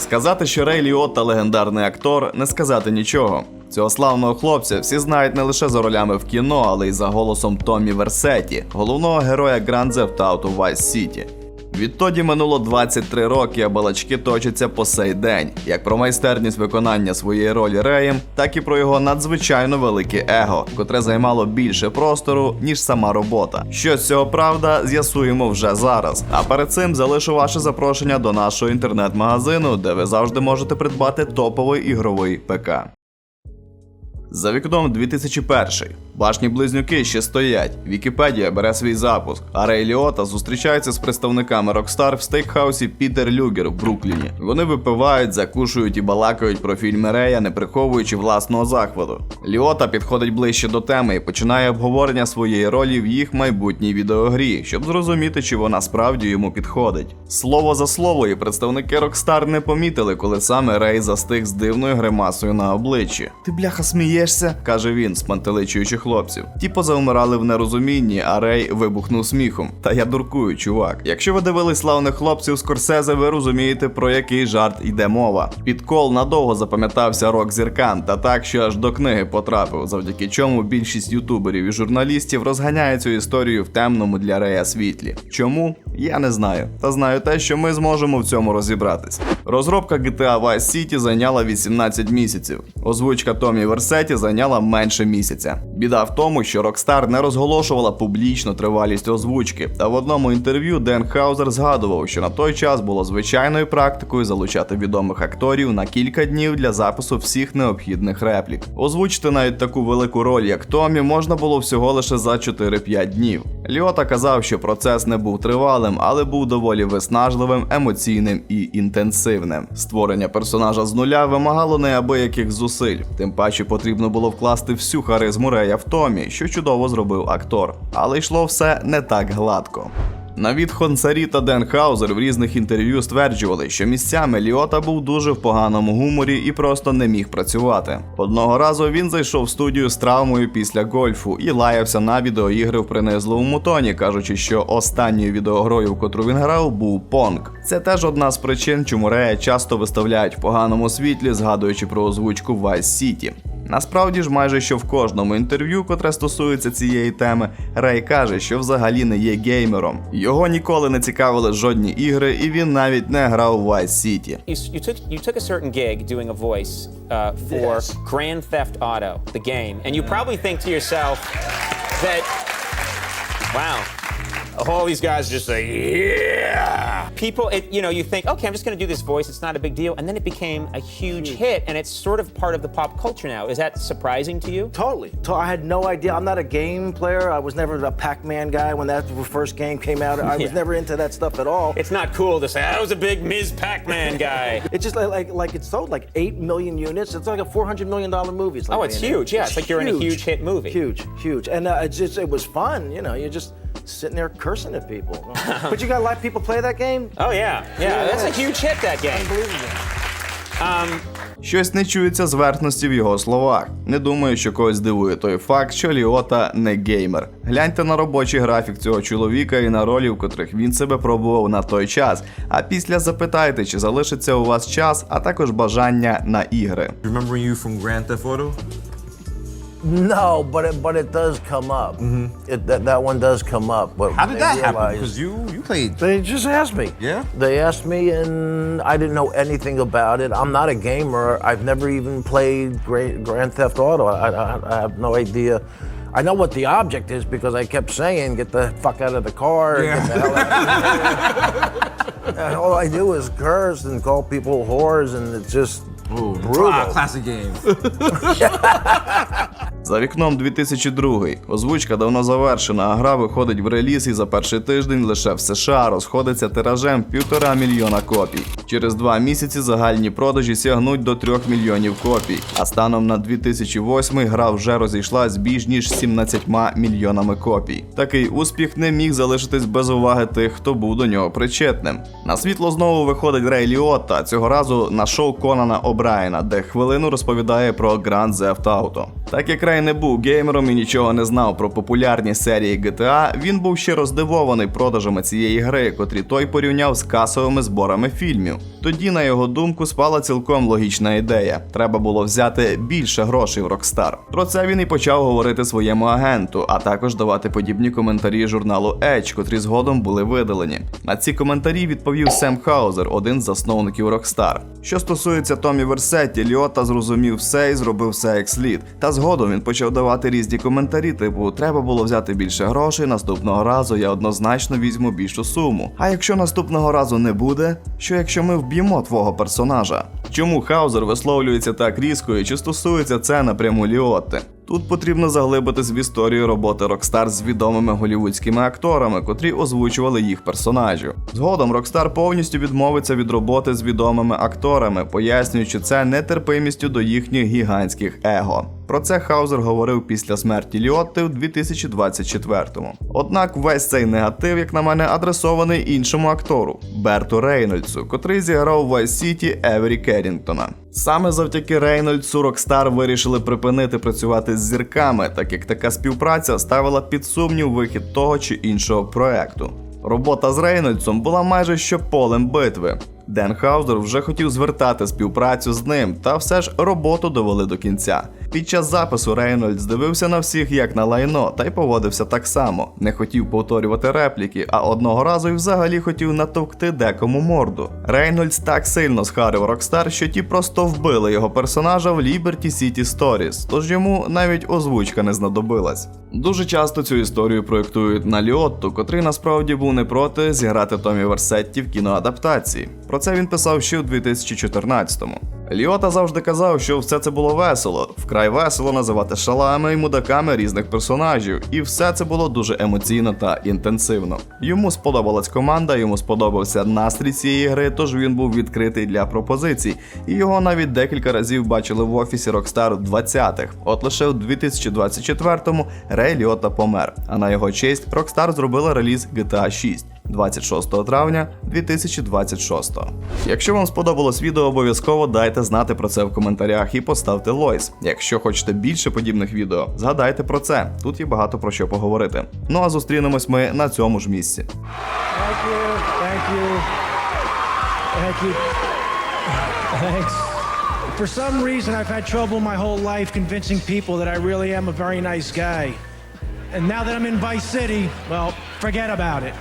Сказати, що Рей Ліотта легендарний актор, не сказати нічого. Цього славного хлопця всі знають не лише за ролями в кіно, але й за голосом Томі Версеті, головного героя Grand Theft Auto Vice City. Відтоді минуло 23 роки, а балачки точаться по сей день, як про майстерність виконання своєї ролі Реєм, так і про його надзвичайно велике его, котре займало більше простору, ніж сама робота. Що з цього правда, з'ясуємо вже зараз. А перед цим залишу ваше запрошення до нашого інтернет-магазину, де ви завжди можете придбати топовий ігровий ПК. За вікном 2001. Башні близнюки ще стоять. Вікіпедія бере свій запуск, а Рей Ліота зустрічається з представниками Rockstar в стейкхаусі Пітер Люгер в Брукліні. Вони випивають, закушують і балакають про фільми Рея, не приховуючи власного захвату. Ліота підходить ближче до теми і починає обговорення своєї ролі в їх майбутній відеогрі, щоб зрозуміти, чи вона справді йому підходить. Слово за слово, і представники Rockstar не помітили, коли саме Рей застиг з дивною гримасою на обличчі. Ти бляха смієшся? каже він, спантеличуючи хлопців. Ті позаумирали в нерозумінні, а Рей вибухнув сміхом. Та я дуркую, чувак. Якщо ви дивились славних хлопців з Корсезе, ви розумієте, про який жарт йде мова. Підкол надовго запам'ятався рок зіркан, та так, що аж до книги потрапив, завдяки чому більшість ютуберів і журналістів розганяє цю історію в темному для Рея світлі. Чому? Я не знаю. Та знаю те, що ми зможемо в цьому розібратись. Розробка GTA Vice City зайняла 18 місяців. Озвучка Томі Версеті зайняла менше місяця. Біда в тому, що Rockstar не розголошувала публічно тривалість озвучки, та в одному інтерв'ю Ден Хаузер згадував, що на той час було звичайною практикою залучати відомих акторів на кілька днів для запису всіх необхідних реплік. Озвучити навіть таку велику роль, як Томі, можна було всього лише за 4-5 днів. Ліота казав, що процес не був тривалим, але був доволі виснажливим, емоційним і інтенсивним. Створення персонажа з нуля вимагало неабияких зусиль. Тим паче потрібно було вкласти всю харизму Рея в Томі, що чудово зробив актор. Але йшло все не так гладко. На відхон та Ден Хаузер в різних інтерв'ю стверджували, що місцями Ліота був дуже в поганому гуморі і просто не міг працювати. Одного разу він зайшов в студію з травмою після гольфу і лаявся на відеоігри в принизливому тоні, кажучи, що останньою відеогрою, в котру він грав, був Понг. Це теж одна з причин, чому Рея часто виставляють в поганому світлі, згадуючи про озвучку Vice City. Насправді ж, майже що в кожному інтерв'ю, котре стосується цієї теми, Рей каже, що взагалі не є геймером. Його ніколи не цікавили жодні ігри, і він навіть не грав в Vice City. You, took you took a certain gig doing a voice uh, for Yes. Grand Theft Auto, the game, and you probably think to yourself that, wow, all these guys just say yeah. People, it, you know, you think, okay, I'm just going to do this voice. It's not a big deal, and then it became a huge hit, and it's sort of part of the pop culture now. Is that surprising to you? Totally. I had no idea. I'm not a game player. I was never a Pac-Man guy when that first game came out. I was never into that stuff at all. It's not cool to say I was a big Ms. Pac-Man guy. It's just like, like like it sold like eight million units. It's like a four hundred million dollar movie. It's like Oh, it's huge. Yeah, it's like you're in a huge hit movie. Huge, huge, and uh, it's just it was fun. You know, you're just sitting there cursing at people. but you got a lot of people play that game. Oh yeah, yeah, that's a huge hit. That game. Unbelievable. Щось не чується зверхності в його словах. Не думаю, що когось дивує той факт, що Ліота не геймер. Гляньте на робочий графік цього чоловіка і на ролі, в котрих він себе пробував на той час. А після запитайте, чи залишиться у вас час, а також бажання на ігри. Remembering you from Grand Theft Auto? No, but it, but it does come up. It, that, that one does come up. But How did they that happen? realized- Because you you played. They just asked me. Yeah? They asked me, and I didn't know anything about it. I'm not a gamer. I've never even played Grand, Grand Theft Auto. I, I, I have no idea. I know what the object is because I kept saying, "Get the fuck out of the car!" Yeah. Get the hell out. and all I do is curse and call people whores, and it's just brutal. ah, classic game. За вікном 2002. Озвучка давно завершена, а гра виходить в реліз і за перший тиждень лише в США розходиться тиражем півтора мільйона копій. Через два місяці загальні продажі сягнуть до 3 мільйонів копій. А станом на 2008 гра вже розійшлась більш ніж 17 мільйонами копій. Такий успіх не міг залишитись без уваги тих, хто був до нього причетним. На світло знову виходить Рей Ліотта, цього разу на шоу Конана О'Брайена, де хвилину розповідає про Grand Theft Auto. Так як Рей не був геймером і нічого не знав про популярні серії GTA, він був щиро здивований продажами цієї гри, котрі той порівняв з касовими зборами фільмів. Тоді, на його думку, спала цілком логічна ідея. Треба було взяти більше грошей в Rockstar. Про це він і почав говорити своєму агенту, а також давати подібні коментарі журналу Edge, котрі згодом були видалені. На ці коментарі відповів Сем Хаузер, один з засновників Rockstar. Що стосується Томі Версетті, Ліота зрозумів все і зробив все як слід. Та згодом він почав давати різні коментарі, типу треба було взяти більше грошей, наступного разу я однозначно візьму більшу суму. А якщо наступного разу не буде, що якщо ми вб'ємо твого персонажа? Чому Хаузер висловлюється так різко і чи стосується це напряму Ліотти? Тут потрібно заглибитись в історію роботи Rockstar з відомими голівудськими акторами, котрі озвучували їх персонажів. Згодом Rockstar повністю відмовиться від роботи з відомими акторами, пояснюючи це нетерпимістю до їхніх гігантських его. Про це Хаузер говорив після смерті Ліотти в 2024-му. Однак весь цей негатив, як на мене, адресований іншому актору Берту Рейнольдсу, котрий зіграв в Vice City Евері Керрінгтона. Саме завдяки Рейнольдсу Rockstar вирішили припинити працювати з зірками, так як така співпраця ставила під сумнів вихід того чи іншого проекту. Робота з Рейнольдсом була майже що полем битви. Ден Хаузер вже хотів звертати співпрацю з ним, та все ж роботу довели до кінця. Під час запису Рейнольдс дивився на всіх як на лайно, та й поводився так само. Не хотів повторювати репліки, а одного разу й взагалі хотів натовкти декому морду. Рейнольдс так сильно схарив Rockstar, що ті просто вбили його персонажа в Liberty City Stories, тож йому навіть озвучка не знадобилась. Дуже часто цю історію проєктують на Ліотту, котрий насправді був не проти зіграти Томі Версетті в кіноадаптації. Це він писав ще у 2014-му. Ліота завжди казав, що все це було весело, вкрай весело називати шалами і мудаками різних персонажів, і все це було дуже емоційно та інтенсивно. Йому сподобалась команда, йому сподобався настрій цієї гри, тож він був відкритий для пропозицій, і його навіть декілька разів бачили в офісі Rockstar в 20-х. От лише у 2024-му Рей Ліота помер, а на його честь Rockstar зробила реліз GTA 6. 26 травня 2026. Якщо вам сподобалось відео, обов'язково дайте знати про це в коментарях і поставте лойс. Якщо хочете більше подібних відео, згадайте про це. Тут є багато про що поговорити. Ну а зустрінемось ми на цьому ж місці. Thank you. Thank you. Thank you. Thanks. For some reason, I've had trouble my whole life convincing people that I really am a very nice guy. And now that I'm in Vice City, well, forget about it.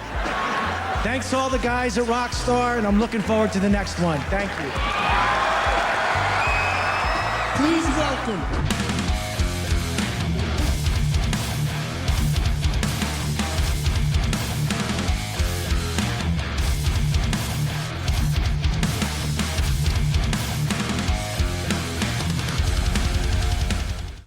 Thanks to all the guys at Rockstar, and I'm looking forward to the next one. Thank you. Please welcome